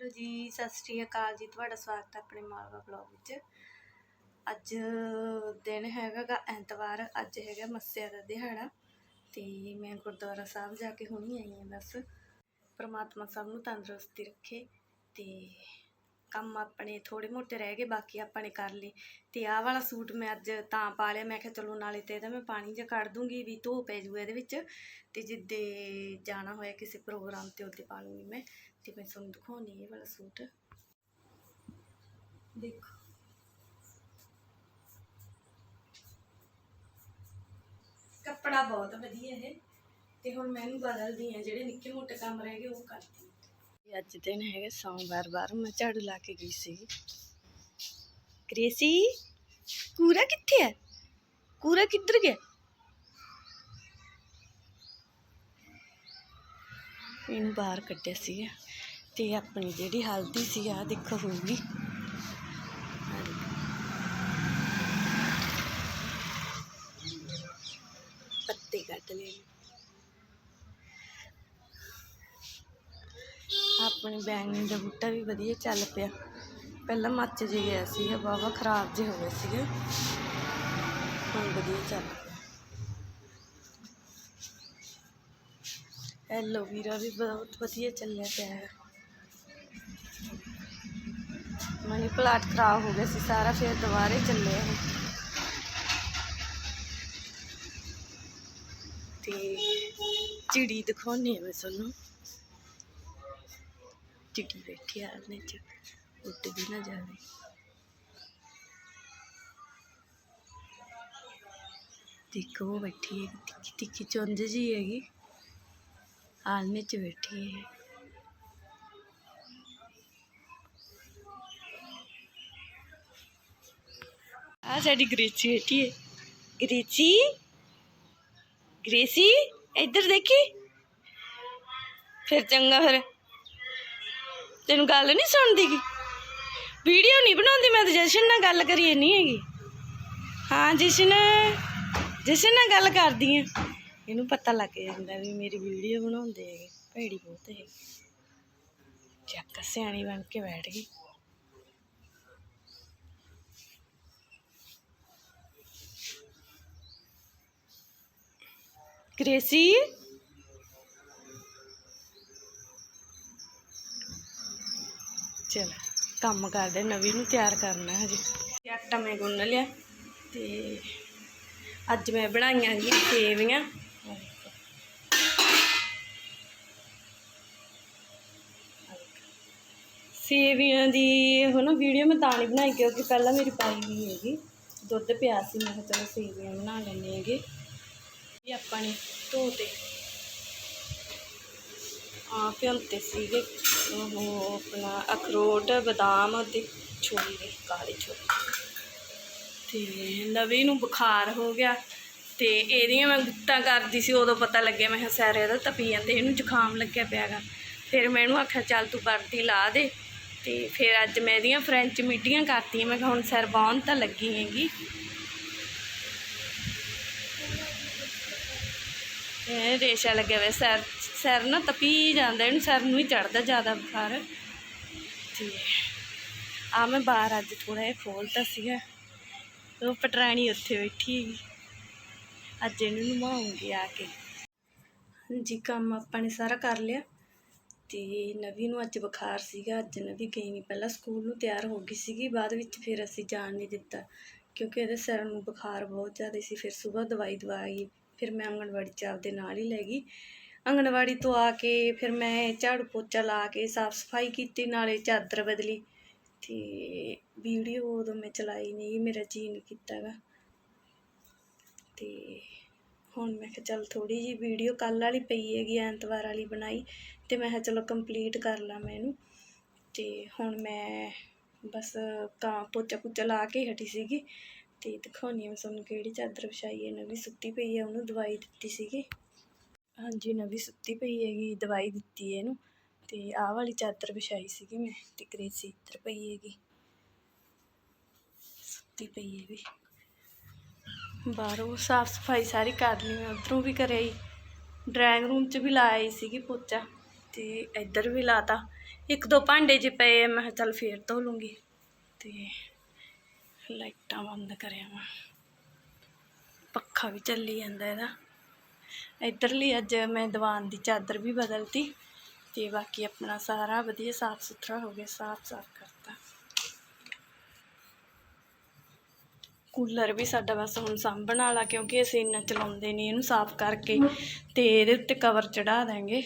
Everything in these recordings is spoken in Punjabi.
ਹੈਲੋ ਜੀ, ਸਤਿ ਸ਼੍ਰੀ ਅਕਾਲ ਜੀ, ਤੁਹਾਡਾ ਸਵਾਗਤ ਹੈ ਆਪਣੇ ਮਾਲਵਾ ਬਲੌਗ ਵਿੱਚ। ਅੱਜ ਦਿਨ ਹੈਗਾ ਗਾ ਐਤਵਾਰ, ਅੱਜ ਹੈਗਾ ਮੱਸਿਆ ਦਾ ਦਿਹਾੜਾ, ਤੇ ਮੈਂ ਗੁਰਦੁਆਰਾ ਸਾਹਿਬ ਜਾ ਕੇ ਹੁਣੀ ਆਈ ਹਾਂ ਬਸ। ਪ੍ਰਮਾਤਮਾ ਸਭ ਨੂੰ ਤੰਦਰੁਸਤੀ ਰੱਖੇ ਤੇ ਕੰਮ ਆਪਣੇ ਥੋੜੇ ਮੋਟੇ ਰਹਿ ਗਏ, ਬਾਕੀ ਆਪਾਂ ਨੇ ਕਰ ਲਏ। ਤੇ ਆਹ ਵਾਲਾ ਸੂਟ ਮੈਂ ਅੱਜ ਤਾਂ ਪਾ ਲਿਆ, ਮੈਂ ਕਿਹਾ ਚਲੋ ਨਾਲੇ ਤੇ ਇਹਦਾ ਮੈਂ ਪਾਣੀ ਜਿਹਾ ਕੱਢ ਦੂੰਗੀ ਵੀ ਧੋ ਪੈ ਜੂ ਇਹਦੇ ਵਿੱਚ, ਤੇ ਜਿੱਦੇ ਜਾਣਾ ਹੋਇਆ ਕਿਸੇ ਪ੍ਰੋਗਰਾਮ ਤੇ ਉੱਤੇ ਪਾ ਲੂੰਗੀ ਮੈਂ। ਤੇ ਮੈਂ ਤੁਹਾਨੂੰ ਦਿਖਾਉਣੀ ਇਹ ਵਾਲਾ ਸੂਟ। ਦੇਖੋ। ਕੱਪੜਾ ਬਹੁਤ ਵਧੀਆ ਹੈ ਤੇ ਹੁਣ ਮੈਂ ਇਹਨੂੰ ਬਦਲਦੀ ਆ ਜਿਹੜੇ ਨਿੱਕੇ ਮੋਟੇ ਕੰਮ ਰਹਿ ਗਏ ਉਹ ਕਰਦੀ ਹਾਂ। ਅੱਜ ਦਿਨ ਹੈਗਾ, ਸੋਮਵਾਰ ਬਾਰ ਮੈਂ ਝਾੜੂ ਲਾ ਕੇ ਗਈ ਸੀ। ਕ੍ਰੇਸੀ ਕੂਰਾ ਕਿੱਥੇ ਹੈ? ਕੂਰਾ ਕਿੱਧਰ ਗਿਆ? ਇਹਨੂੰ ਬਾਹਰ ਕੱਢਿਆ ਸੀਗਾ ਤੇ ਆਪਣੀ ਜਿਹੜੀ ਹਲਦੀ ਸੀ ਆ ਦੇਖੋ ਹੋਊਗੀ ਪੱਤੇ ਕੱਢ ਲਏ ਆਪਣੇ ਬੈਂਗਣੀ ਦਾ ਬੂਟਾ ਵੀ ਵਧੀਆ ਚੱਲ ਪਿਆ। ਪਹਿਲਾਂ ਮੱਚ ਜੇ ਗਿਆ ਸੀਗਾ ਬਾਵਾ ਖਰਾਬ ਜੇ ਹੋ ਗਏ ਸੀਗੇ। ਹੁਣ ਵਧੀਆ ਚੱਲ ਐਲੋਵੀਰਾ ਵੀ ਬਹੁਤ ਵਧੀਆ ਚੱਲਿਆ ਪਿਆ ਹੈ। ਮਨੀ ਪਲਾਟ ਖਰਾਬ ਹੋ ਗਿਆ ਸੀ, ਸਾਰਾ ਫਿਰ ਦੁਬਾਰੇ ਚੱਲਿਆ ਇਹ ਤੇ ਚਿੜੀ ਦਿਖਾਉਣੀ ਹੈ ਮੈਂ ਤੁਹਾਨੂੰ। ਚਿੜੀ ਬੈਠੀ ਆ ਆਲਣੇ ਚ, ਉੱਡ ਵੀ ਨਾ ਜਾਵੇ। ਦੇਖੋ, ਉਹ ਬੈਠੀ ਹੈ ਤਿੱਖੀ ਤਿੱਖੀ ਚੁੰਝ ਜੀ ਹੈਗੀ। ਆਲਣੇ ਚ ਬੈਠੀ ਹੈ। ਆ ਸਾਡੀ ਗ੍ਰੇਸੀ ਬੈਠੀ ਹੈ। ਗ੍ਰੇਸੀ? ਗ੍ਰੇਸੀ? ਇੱਧਰ ਦੇਖੀ। ਫਿਰ ਚੰਗਾ ਫਿਰ। ਤੈਨੂੰ ਗੱਲ ਨਹੀਂ ਸੁਣਦੀ ਗੀ? ਵੀਡੀਓ ਨਹੀਂ ਬਣਾਉਂਦੀ ਮੈਂ ਤਾਂ ਜਸ਼ਨ ਨਾਲ ਗੱਲ ਕਰੀਏ ਨਹੀਂ ਹੈਗੀ। ਹਾਂ ਜਸ਼ਨ। ਜਸ਼ਨ ਨਾਲ ਗੱਲ ਕਰਦੀ ਆ ਇਹਨੂੰ ਪਤਾ ਲੱਗ ਜਾਂਦਾ ਵੀ ਮੇਰੀ ਵੀਡੀਓ ਬਣਾਉਂਦੇ ਹੈਗੇ, ਭੈੜੀ ਬਹੁਤ ਹੈ ਚੱਕ, ਸਿਆਣੀ ਬਣ ਕੇ ਬੈਠ ਗਈ। ਗ੍ਰੇਸੀ ਚਲ, ਕੰਮ ਕਰਦੇ, ਨਵੀਂ ਨੂੰ ਤਿਆਰ ਕਰਨਾ ਹਜੇ। ਆਟਾ ਮੈਂ ਗੁੰਨ ਲਿਆ ਤੇ ਅੱਜ ਮੈਂ ਬਣਾਈਆਂ ਜੀ ਸੇਵੀਆਂ। ਸੇਵੀਆਂ ਦੀ ਉਹ ਨਾ ਵੀਡੀਓ ਮੈਂ ਤਾਂ ਨਹੀਂ ਬਣਾਈ ਕਿਉਂਕਿ ਪਹਿਲਾਂ ਮੇਰੀ ਪਾਈ ਹੋਈ ਹੈਗੀ। ਦੁੱਧ ਪਿਆ ਸੀ, ਮੈਂ ਕਿਹਾ ਚਲੋ ਸੇਵੀਆਂ ਬਣਾ ਲੈਂਦੇ ਹੈਗੇ। ਇਹ ਆਪਾਂ ਨੇ ਧੋਤੇ। ਆ ਭਿਉਂਤੇ ਸੀਗੇ। ਉਹ ਆਪਣਾ ਅਖਰੋਟ, ਬਦਾਮ ਤੇ ਛੋਲੇ, ਕਾਲੇ ਛੋਲੇ। ਤੇ ਨਵੀਂ ਨੂੰ ਬੁਖਾਰ ਹੋ ਗਿਆ ਤੇ ਇਹਦੀਆਂ ਮੈਂ ਗੁੱਤਾਂ ਕਰਦੀ ਸੀ, ਉਦੋਂ ਪਤਾ ਲੱਗਿਆ, ਮੈਂ ਕਿਹਾ ਸਾਰੇ ਇਹਦਾ ਤਪੀ ਜਾਂਦੇ, ਇਹਨੂੰ ਜ਼ੁਕਾਮ ਲੱਗਿਆ ਪਿਆਗਾ। ਫਿਰ ਮੈਂ ਇਹਨੂੰ ਆਖਿਆ, ਚੱਲ ਤੂੰ ਵਰਦੀ ਲਾ ਦੇ। ਤੇ ਫਿਰ ਅੱਜ ਮੈਂ ਇਹਦੀਆਂ ਫਰੈਂਚ ਮਿੱਡੀਆਂ ਕਰਤੀਆਂ ਮੈਂ ਕਿਹਾ ਹੁਣ ਸਿਰ ਬਾਉਣ ਤਾਂ ਲੱਗੀ ਹੈਗੀ। ਇਹ ਰੇਸ਼ਾ ਲੱਗਿਆ ਹੋਇਆ, ਸਿਰ ਸਿਰ ਨਾ ਤਪੀ ਜਾਂਦਾ, ਇਹਨੂੰ ਸਿਰ ਨੂੰ ਹੀ ਚੜਦਾ ਜ਼ਿਆਦਾ ਬੁਖਾਰ। ਤੇ ਆ ਮੈਂ ਬਾਹਰ ਅੱਜ ਥੋੜਾ ਜਿਹਾ ਖੋਲਤਾ ਸੀਗਾ। ਉਹ ਪਟਰਾਣੀ ਉੱਥੇ ਬੈਠੀ ਹੈਗੀ। ਅੱਜ ਇਹਨੂੰ ਨਵਾਉਂਗੀ ਆ ਕੇ। ਹਾਂਜੀ, ਕੰਮ ਆਪਾਂ ਨੇ ਸਾਰਾ ਕਰ ਲਿਆ। ਤੇ ਨਵੀ ਨੂੰ ਅੱਜ ਬੁਖਾਰ ਸੀਗਾ, ਅੱਜ ਨਵੀ ਗਈ ਨਹੀਂ ਪਹਿਲਾਂ ਸਕੂਲ ਨੂੰ ਤਿਆਰ ਹੋ ਗਈ ਸੀਗੀ, ਬਾਅਦ ਵਿੱਚ ਫਿਰ ਅਸੀਂ ਜਾਣ ਨਹੀਂ ਦਿੱਤਾ, ਕਿਉਂਕਿ ਇਹਦੇ ਸਿਰ ਨੂੰ ਬੁਖਾਰ ਬਹੁਤ ਜ਼ਿਆਦਾ ਸੀ। ਫਿਰ ਸਵੇਰ ਦਵਾਈ ਦਵਾਈ ਫਿਰ ਮੈਂ ਆਂਗਣਵਾੜੀ ਚ ਆਪਦੇ ਨਾਲ ਹੀ ਲੈ ਗਈ। ਆਂਗਣਵਾੜੀ ਤੋਂ ਆ ਕੇ ਫਿਰ ਮੈਂ ਝਾੜੂ ਪੋਚਾ ਲਾ ਕੇ ਸਾਫ਼ ਸਫ਼ਾਈ ਕੀਤੀ, ਨਾਲੇ ਚਾਦਰ ਬਦਲੀ। ਤੇ ਵੀਡੀਓ ਉਦੋਂ ਮੈਂ ਚਲਾਈ ਨਹੀਂ ਮੇਰਾ ਜੀ ਨਹੀਂ ਕੀਤਾ ਗਾ। ਤੇ ਹੁਣ ਮੈਂ ਕਿਹਾ ਚੱਲ ਥੋੜ੍ਹੀ ਜਿਹੀ ਵੀਡੀਓ ਕੱਲ੍ਹ ਵਾਲੀ ਪਈ ਹੈਗੀ, ਐਤਵਾਰ ਵਾਲੀ ਬਣਾਈ ਅਤੇ ਮੈਂ ਕਿਹਾ ਚਲੋ ਕੰਪਲੀਟ ਕਰ ਲਾਂ ਮੈਂ ਇਹਨੂੰ। ਅਤੇ ਹੁਣ ਮੈਂ ਬਸ ਕਾਂ ਪੋਚਾ ਪੁੱਚਾ ਲਾ ਕੇ ਹਟੀ ਸੀਗੀ ਅਤੇ ਦਿਖਾਉਣੀ ਆ ਮੈਂ ਤੁਹਾਨੂੰ ਕਿਹੜੀ ਚਾਦਰ ਵਿਛਾਈ ਹੈ, ਨਵੀਂ ਸੁੱਤੀ ਪਈ ਹੈ, ਉਹਨੂੰ ਦਵਾਈ ਦਿੱਤੀ ਸੀਗੀ। ਹਾਂਜੀ, ਨਵੀਂ ਸੁੱਤੀ ਪਈ ਹੈਗੀ, ਦਵਾਈ ਦਿੱਤੀ ਹੈ ਇਹਨੂੰ ਅਤੇ ਆਹ ਵਾਲੀ ਚਾਦਰ ਵਿਛਾਈ ਸੀਗੀ ਮੈਂ ਅਤੇ ਗ੍ਰੇਸੀ ਇੱਧਰ ਪਈ ਹੈਗੀ। ਸੁੱਤੀ ਪਈ ਹੈ ਵੀ ਬਾਹਰੋਂ ਸਾਫ਼ ਸਫ਼ਾਈ ਸਾਰੀ ਕਰ ਲਈ, ਮੈਂ ਉਧਰੋਂ ਵੀ ਕਰਿਆ ਹੀ ਡਰਾਇੰਗ ਰੂਮ 'ਚ ਵੀ ਲਾਇਆ ਹੀ ਸੀਗੀ ਪੋਚਾ ਤੇ ਇੱਧਰ ਵੀ ਲਾਤਾ। ਇੱਕ ਦੋ ਭਾਂਡੇ ਜੇ ਪਏ ਮੈਂ ਕਿਹਾ ਚੱਲ ਫੇਰ ਧੋ ਲੂੰਗੀ ਤੇ ਲਾਈਟਾਂ ਬੰਦ ਕਰਿਆ ਮੈਂ। ਪੱਖਾ ਵੀ ਚੱਲੀ ਜਾਂਦਾ ਇਹਦਾ। ਇੱਧਰਲੀ ਅੱਜ ਮੈਂ ਦੀਵਾਨ ਦੀ ਚਾਦਰ ਵੀ ਬਦਲਤੀ ਤੇ ਬਾਕੀ ਆਪਣਾ ਸਾਰਾ ਵਧੀਆ ਸਾਫ਼ ਸੁਥਰਾ ਹੋ ਗਿਆ ਸਾਫ਼ ਸਾਫ਼ ਕਰ ਕੂਲਰ ਵੀ ਸਾਡਾ ਬਸ ਹੁਣ ਸਾਂਭਣ ਵਾਲਾ ਕਿਉਂਕਿ ਅਸੀਂ ਇੰਨਾ ਚਲਾਉਂਦੇ ਨਹੀਂ, ਇਹਨੂੰ ਸਾਫ਼ ਕਰਕੇ ਤੇ ਇਹਦੇ ਉੱਤੇ ਕਵਰ ਚੜਾ ਦਾਂਗੇ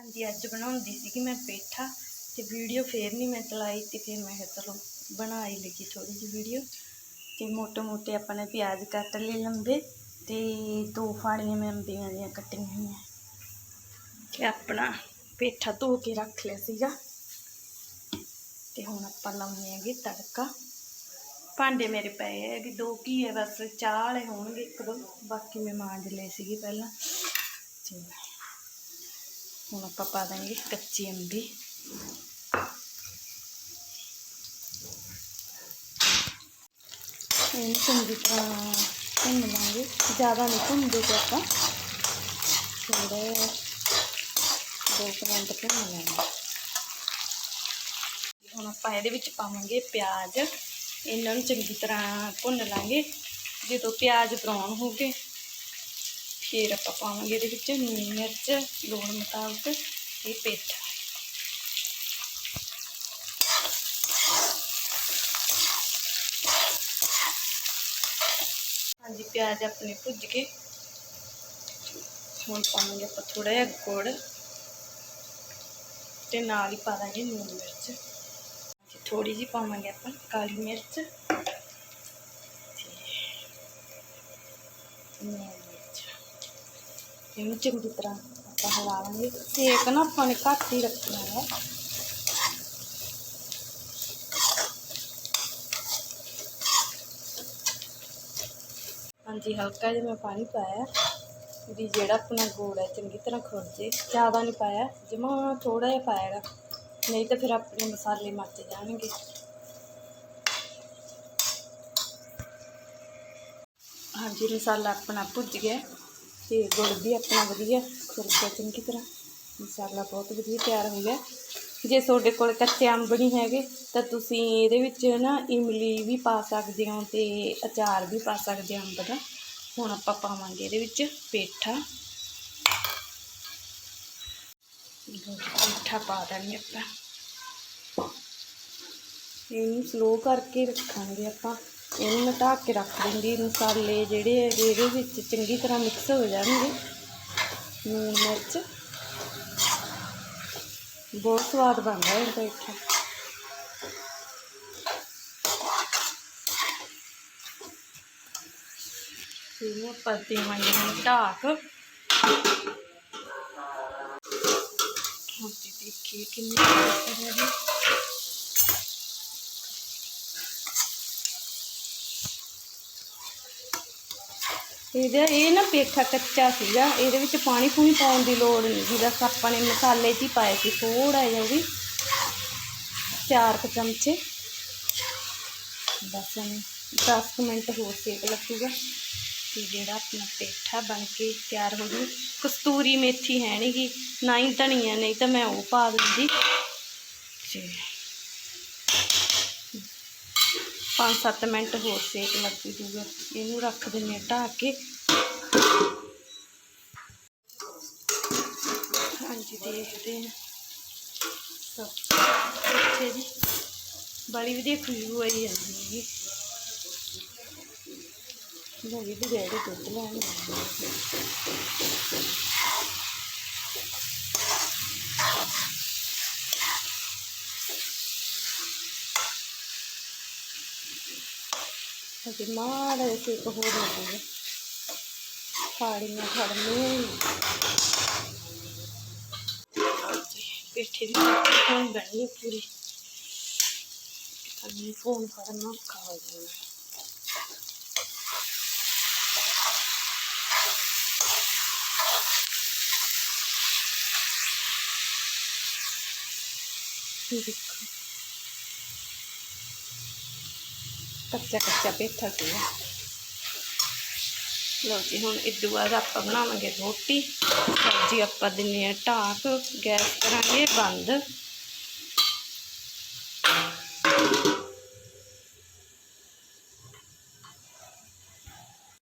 ਹਾਂਜੀ, ਅੱਜ ਬਣਾਉਂਦੀ ਸੀ ਕਿ ਮੈਂ ਪੇਠਾ ਤੇ ਵੀਡੀਓ ਫੇਰ ਨਹੀਂ ਮੈਂ ਚਲਾਈ ਤੇ ਫਿਰ ਮੈਂ ਕਿਹਾ ਚਲੋ ਬਣਾ ਹੀ ਲਈ ਥੋੜੀ ਜਿਹੀ ਵੀਡੀਓ। ਤੇ ਮੋਟੇ ਮੋਟੇ ਆਪਾਂ ਨੇ ਪਿਆਜ਼ ਕੱਟ ਲਏ ਲੰਬੇ ਤੇ ਦੋ ਫਾੜੀਆਂ ਮੈਂ ਅੰਬੀਆਂ ਦੀਆਂ ਕੱਟੀਆਂ ਹੋਈਆਂ। ਤੇ ਆਪਣਾ ਪੇਠਾ ਧੋ ਕੇ ਰੱਖ ਲਿਆ ਸੀਗਾ। ਤੇ ਹੁਣ ਆਪਾਂ ਲਾਉਣੇ ਹੈਗੇ ਤੜਕਾ। ਭਾਂਡੇ ਮੇਰੇ ਪਏ ਹੈਗੇ, ਦੋ ਕੀ ਹੈ, ਬਸ ਚਾਹ ਵਾਲੇ ਹੋਣਗੇ ਇੱਕ ਦੋ। ਬਾਕੀ ਮੈਂ ਮਾਂਜ ਲਏ ਸੀਗੇ ਪਹਿਲਾਂ। ਤੇ ਹੁਣ ਆਪਾਂ ਪਾ ਦਾਂਗੇ ਕੱਚੀ ਅੰਬੀ। ਇਹਨੂੰ ਚੰਗੀ ਤਰ੍ਹਾਂ ਭੁੰਨ ਲਾਂਗੇ। ਜ਼ਿਆਦਾ ਨਹੀਂ ਭੁੰਨਦੇ ਤੇ ਆਪਾਂ। ਥੋੜੇ ਦੋ ਮਿੰਟ ਭੁੰਨ ਲਾਂਗੇ ਹੁਣ ਆਪਾਂ ਇਹਦੇ ਵਿੱਚ ਪਾਵਾਂਗੇ ਪਿਆਜ਼। ਇਹਨਾਂ ਨੂੰ ਚੰਗੀ ਤਰ੍ਹਾਂ ਭੁੰਨ ਲਾਂਗੇ। ਜਦੋਂ ਪਿਆਜ਼ ਬਰਾਉਨ ਹੋ ਗਏ ਫਿਰ ਆਪਾਂ ਪਾਵਾਂਗੇ ਇਹਦੇ ਵਿੱਚ ਨੂਨ ਮਿਰਚ ਲੋੜ ਮੁਤਾਬਕ ਤੇ ਪੇਠਾ। ਹਾਂਜੀ, ਪਿਆਜ਼ ਆਪਣੇ ਭੁੱਜ ਗਏ। ਹੁਣ ਪਾਵਾਂਗੇ ਆਪਾਂ ਥੋੜਾ ਜਿਹਾ ਗੁੜ। ਤੇ ਨਾਲ ਹੀ ਪਾ ਦਾਂਗੇ ਨੂਨ ਮਿਰਚ ਥੋੜੀ ਜਿਹੀ ਪਾਵਾਂਗੇ ਆਪਾਂ ਕਾਲੀ ਮਿਰਚ ਤੇ ਨੂਨ ਮਿਰਚ ਇਹਨੂੰ ਚੰਗੀ ਤਰ੍ਹਾਂ ਆਪਾਂ ਹਿਲਾਵਾਂਗੇ ਸੇਕ ਨਾ ਆਪਾਂ ਨੇ ਘੱਟ ਹੀ ਰੱਖਣਾ ਹੈ ਹਾਂਜੀ ਹਲਕਾ ਜਿਹਾ ਮੈਂ ਪਾਣੀ ਪਾਇਆ ਵੀ ਜਿਹੜਾ ਆਪਣਾ ਗੁੜ ਹੈ, ਚੰਗੀ ਤਰ੍ਹਾਂ ਖੁਰ ਜੇ ਜ਼ਿਆਦਾ ਨਹੀਂ ਪਾਇਆ, ਜਮਾ ਥੋੜਾ ਜਿਹਾ ਪਾਇਆਗਾ ਨਹੀਂ ਤਾਂ ਫਿਰ ਆਪਣੇ ਮਸਾਲੇ ਮੱਚ ਜਾਣਗੇ। ਹਾਂਜੀ, ਮਸਾਲਾ ਆਪਣਾ ਭੁੱਜ ਗਿਆ। ਤੇ ਗੁੜ ਵੀ ਆਪਣਾ ਵਧੀਆ ਖੁਰ ਗਿਆ ਚੰਗੀ ਤਰ੍ਹਾਂ। ਮਸਾਲਾ ਬਹੁਤ ਵਧੀਆ ਤਿਆਰ ਹੋ ਗਿਆ। ਜੇ ਤੁਹਾਡੇ ਕੋਲ ਕੱਚੇ ਅੰਬ ਨਹੀਂ ਹੈਗੇ, ਤਾਂ ਤੁਸੀਂ ਇਹਦੇ ਵਿੱਚ ਨਾ ਇਮਲੀ ਵੀ ਪਾ ਸਕਦੇ ਹੋ ਤੇ ਅਚਾਰ ਵੀ ਪਾ ਸਕਦੇ ਹੋ ਅੰਬ ਦਾ। ਹੁਣ ਆਪਾਂ ਪਾਵਾਂਗੇ ਇਹਦੇ ਵਿੱਚ ਪੇਠਾ। ਪੇਠਾ ਪਾ ਦਾਂਗੇ ਆਪਾਂ। ਇਹਨੂੰ ਸਲੋ ਕਰਕੇ ਰੱਖਾਂਗੇ ਆਪਾਂ। ਇਹਨੂੰ ਮੈਂ ਢੱਕ ਕੇ ਰੱਖ ਦਿੰਦੀ ਮਸਾਲੇ ਜਿਹੜੇ ਹੈਗੇ ਇਹਦੇ ਵਿੱਚ ਚੰਗੀ ਤਰ੍ਹਾਂ ਮਿਕਸ ਹੋ ਜਾਣਗੇ। ਨੂਨ ਮਿਰਚ। ਬਹੁਤ ਸਵਾਦ ਬਣਦਾ ਹੈ ਪੇਠਾ। ਇਹਨੂੰ ਆਪਾਂ ਦੇਵਾਂਗੇ ਹੁਣ ਢਾਕ। ਹੁਣ ਦੇਖੀਏ ਕਿੰਨੀ ਟੇਸਟੀ ਹੈ ਇਹਦਾ, ਇਹ ਨਾ ਪੇਠਾ ਕੱਚਾ ਸੀਗਾ, ਇਹਦੇ ਵਿੱਚ ਪਾਣੀ ਪੂਣੀ ਪਾਉਣ ਦੀ ਲੋੜ ਨਹੀਂ ਸੀ, ਬਸ ਆਪਾਂ ਨੇ ਮਸਾਲੇ 'ਚ ਹੀ ਪਾਏ ਸੀ ਥੋੜਾ ਜਿਹਾ ਵੀ, ਚਾਰ ਕੁ ਚਮਚੇ। ਬਸ ਇਹਨੂੰ 10 ਕੁ ਮਿੰਟ ਹੋਰ ਸੇਕ ਲੱਗੂਗਾ। ਤੇ ਜਿਹੜਾ ਆਪਣਾ ਪੇਠਾ ਬਣ ਕੇ ਤਿਆਰ ਹੋ ਜੂ ਕਸਤੂਰੀ ਮੇਥੀ ਹੈ ਨੀ ਗੀ ਨਾ ਹੀ ਧਨੀਆ ਨਹੀਂ ਤਾਂ ਮੈਂ ਉਹ ਪਾ ਦਿੰਦੀ। ਤੇ 5-7 ਮਿੰਟ ਹੋਰ ਸੇਕ ਲੱਗ ਜੂਗਾ। ਇਹਨੂੰ ਰੱਖ ਹਾਂ ਢੱਕ ਕੇ। ਹਾਂਜੀ ਦੇਖਦੇ ਹਾਂ। ਸਭ ਅੱਛੇ ਜੀ। ਬੜੀ ਵਧੀਆ ਖੁਸ਼ਬੂ ਆਈ ਜਾਂਦੀ ਹੈਗੀ ਮੇਰੀ ਵੀ ਡੈਡੀ ਦੁੱਧ ਲੈਣ ਗਏ ਨੇ। ਅਜੇ ਮਾੜਾ ਜਿਹਾ ਸੇਕ ਹੋਰ ਹੋ ਜਾਊਗਾ ਫਾੜੀਆਂ ਫੜਨੀਆਂ ਹਾਂਜੀ ਪੇਠੇ ਦੀ ਹੁਣ ਬਣੀ ਹੈ ਪੂਰੀ ਤੁਹਾਨੂੰ ਫੋਨ ਕਰਨਾ ਔਖਾ ਹੋ ਜਾਣਾ ਇਹ ਦੇਖੋ ਕੱਚਾ ਕੱਚਾ ਪੇਠਾ ਸੀਗਾ ਲਓ ਜੀ ਹੁਣ ਇਸ ਤੋਂ ਬਾਅਦ ਆਪਾਂ ਬਣਾਵਾਂਗੇ ਰੋਟੀ ਸਬਜ਼ੀ ਆਪਾਂ ਦਿੰਨੇ ਆ